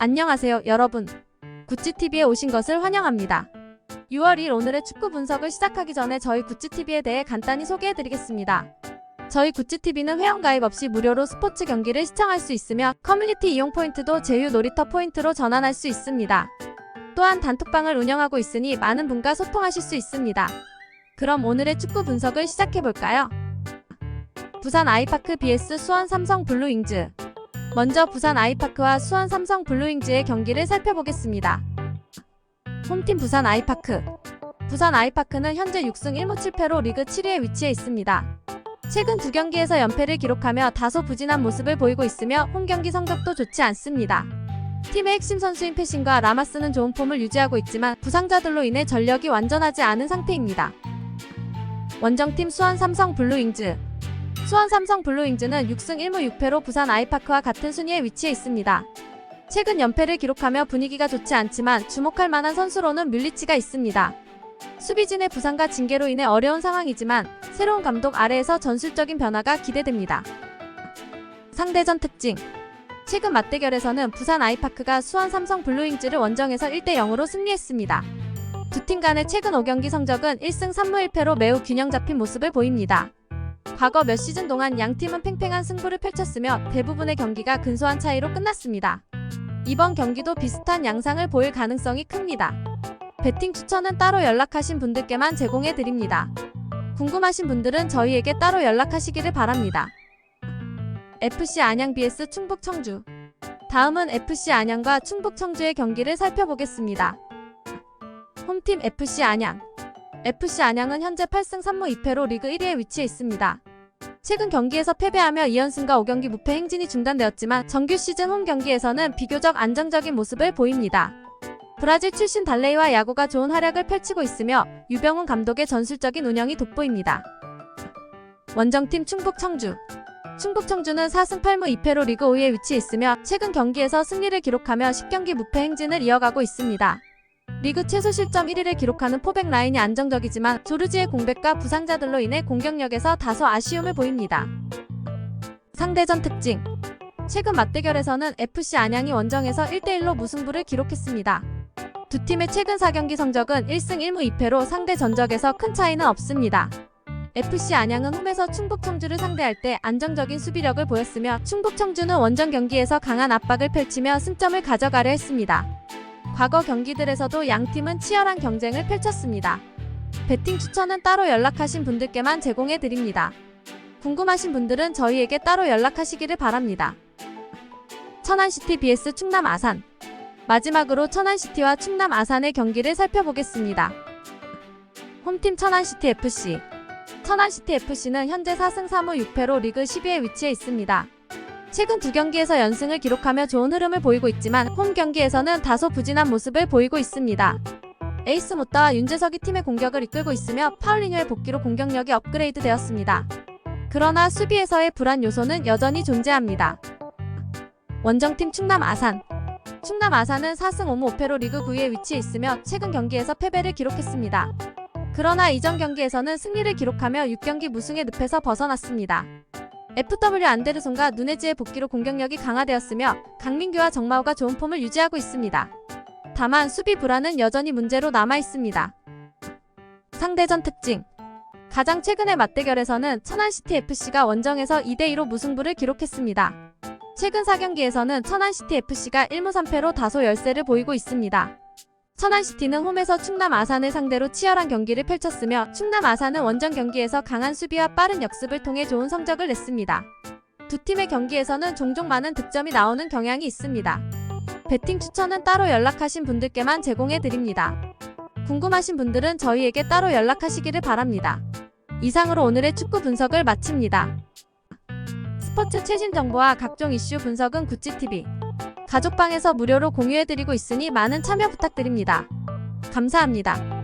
안녕하세요, 여러분. 구찌TV에 오신 것을 환영합니다. 6월 1일 오늘의 축구 분석을 시작하기 전에 저희 구찌TV에 대해 간단히 소개해드리겠습니다. 저희 구찌TV는 회원가입 없이 무료로 스포츠 경기를 시청할 수 있으며 커뮤니티 이용 포인트도 제휴 놀이터 포인트로 전환할 수 있습니다. 또한 단톡방을 운영하고 있으니 많은 분과 소통하실 수 있습니다. 그럼 오늘의 축구 분석을 시작해볼까요? 부산 아이파크 vs 수원 삼성 블루잉즈 먼저 부산 아이파크와 수원 삼성 블루잉즈의 경기를 살펴보겠습니다. 홈팀 부산 아이파크 부산 아이파크는 현재 6승 1무 7패로 리그 7위에 위치해 있습니다. 최근 두 경기에서 연패를 기록하며 다소 부진한 모습을 보이고 있으며 홈 경기 성적도 좋지 않습니다. 팀의 핵심 선수인 패신과 라마스는 좋은 폼을 유지하고 있지만 부상자들로 인해 전력이 완전하지 않은 상태입니다. 원정팀 수원 삼성 블루잉즈 수원 삼성 블루잉즈는 6승 1무 6패로 부산 아이파크와 같은 순위에 위치해 있습니다. 최근 연패를 기록하며 분위기가 좋지 않지만 주목할 만한 선수로는 뮬리치가 있습니다. 수비진의 부상과 징계로 인해 어려운 상황이지만 새로운 감독 아래에서 전술적인 변화가 기대됩니다. 상대전 특징 최근 맞대결에서는 부산 아이파크가 수원 삼성 블루잉즈를 원정에서 1대 0으로 승리했습니다. 두 팀 간의 최근 5경기 성적은 1승 3무 1패로 매우 균형 잡힌 모습을 보입니다. 과거 몇 시즌 동안 양 팀은 팽팽한 승부를 펼쳤으며 대부분의 경기가 근소한 차이로 끝났습니다. 이번 경기도 비슷한 양상을 보일 가능성이 큽니다. 배팅 추천은 따로 연락하신 분들께만 제공해 드립니다. 궁금하신 분들은 저희에게 따로 연락하시기를 바랍니다. FC 안양 vs 충북 청주. 다음은 FC 안양과 충북 청주의 경기를 살펴보겠습니다. 홈팀 FC 안양. FC 안양은 현재 8승 3무 2패로 리그 1위에 위치해 있습니다. 최근 경기에서 패배하며 2연승과 5경기 무패 행진이 중단되었지만 정규 시즌 홈 경기에서는 비교적 안정적인 모습을 보입니다. 브라질 출신 달레이와 야구가 좋은 활약을 펼치고 있으며 유병훈 감독의 전술적인 운영이 돋보입니다. 원정팀 충북 청주. 충북 청주는 4승 8무 2패로 리그 5위에 위치해 있으며 최근 경기에서 승리를 기록하며 10경기 무패 행진을 이어가고 있습니다. 리그 최소 실점 1위를 기록하는 포백 라인이 안정적이지만 조르지의 공백과 부상자들로 인해 공격력에서 다소 아쉬움을 보입니다. 상대전 특징 최근 맞대결에서는 FC 안양이 원정에서 1대1로 무승부를 기록했습니다. 두 팀의 최근 4경기 성적은 1승 1무 2패로 상대 전적에서 큰 차이는 없습니다. FC 안양은 홈에서 충북 청주를 상대할 때 안정적인 수비력을 보였으며 충북 청주는 원정 경기에서 강한 압박을 펼치며 승점을 가져가려 했습니다. 과거 경기들에서도 양 팀은 치열한 경쟁을 펼쳤습니다. 배팅 추천은 따로 연락하신 분들께만 제공해 드립니다. 궁금하신 분들은 저희에게 따로 연락하시기를 바랍니다. 천안시티 vs 충남 아산. 마지막으로 천안시티와 충남 아산의 경기를 살펴보겠습니다. 홈팀 천안시티 FC. 천안시티 FC는 현재 4승 3무 6패로 리그 10위에 위치해 있습니다. 최근 두 경기에서 연승을 기록하며 좋은 흐름을 보이고 있지만 홈 경기에서는 다소 부진한 모습을 보이고 있습니다. 에이스 모따와 윤재석이 팀의 공격을 이끌고 있으며 파울리뉴의 복귀로 공격력이 업그레이드 되었습니다. 그러나 수비에서의 불안 요소는 여전히 존재합니다. 원정팀 충남 아산 충남 아산은 4승 5무 5패로 리그 9위에 위치해 있으며 최근 경기에서 패배를 기록했습니다. 그러나 이전 경기에서는 승리를 기록하며 6경기 무승의 늪에서 벗어났습니다. FW 안데르손과 누네즈의 복귀로 공격력이 강화되었으며 강민규와 정마우가 좋은 폼을 유지하고 있습니다. 다만 수비 불안은 여전히 문제로 남아 있습니다. 상대전 특징 가장 최근의 맞대결에서는 천안시티 FC가 원정에서 2대2로 무승부를 기록했습니다. 최근 4경기에서는 천안시티 FC가 1무 3패로 다소 열세를 보이고 있습니다. 천안시티는 홈에서 충남 아산을 상대로 치열한 경기를 펼쳤으며 충남 아산은 원정 경기에서 강한 수비와 빠른 역습을 통해 좋은 성적을 냈습니다. 두 팀의 경기에서는 종종 많은 득점이 나오는 경향이 있습니다. 배팅 추천은 따로 연락하신 분들께만 제공해 드립니다. 궁금하신 분들은 저희에게 따로 연락하시기를 바랍니다. 이상으로 오늘의 축구 분석을 마칩니다. 스포츠 최신 정보와 각종 이슈 분석은 구찌TV 가족방에서 무료로 공유해드리고 있으니 많은 참여 부탁드립니다. 감사합니다.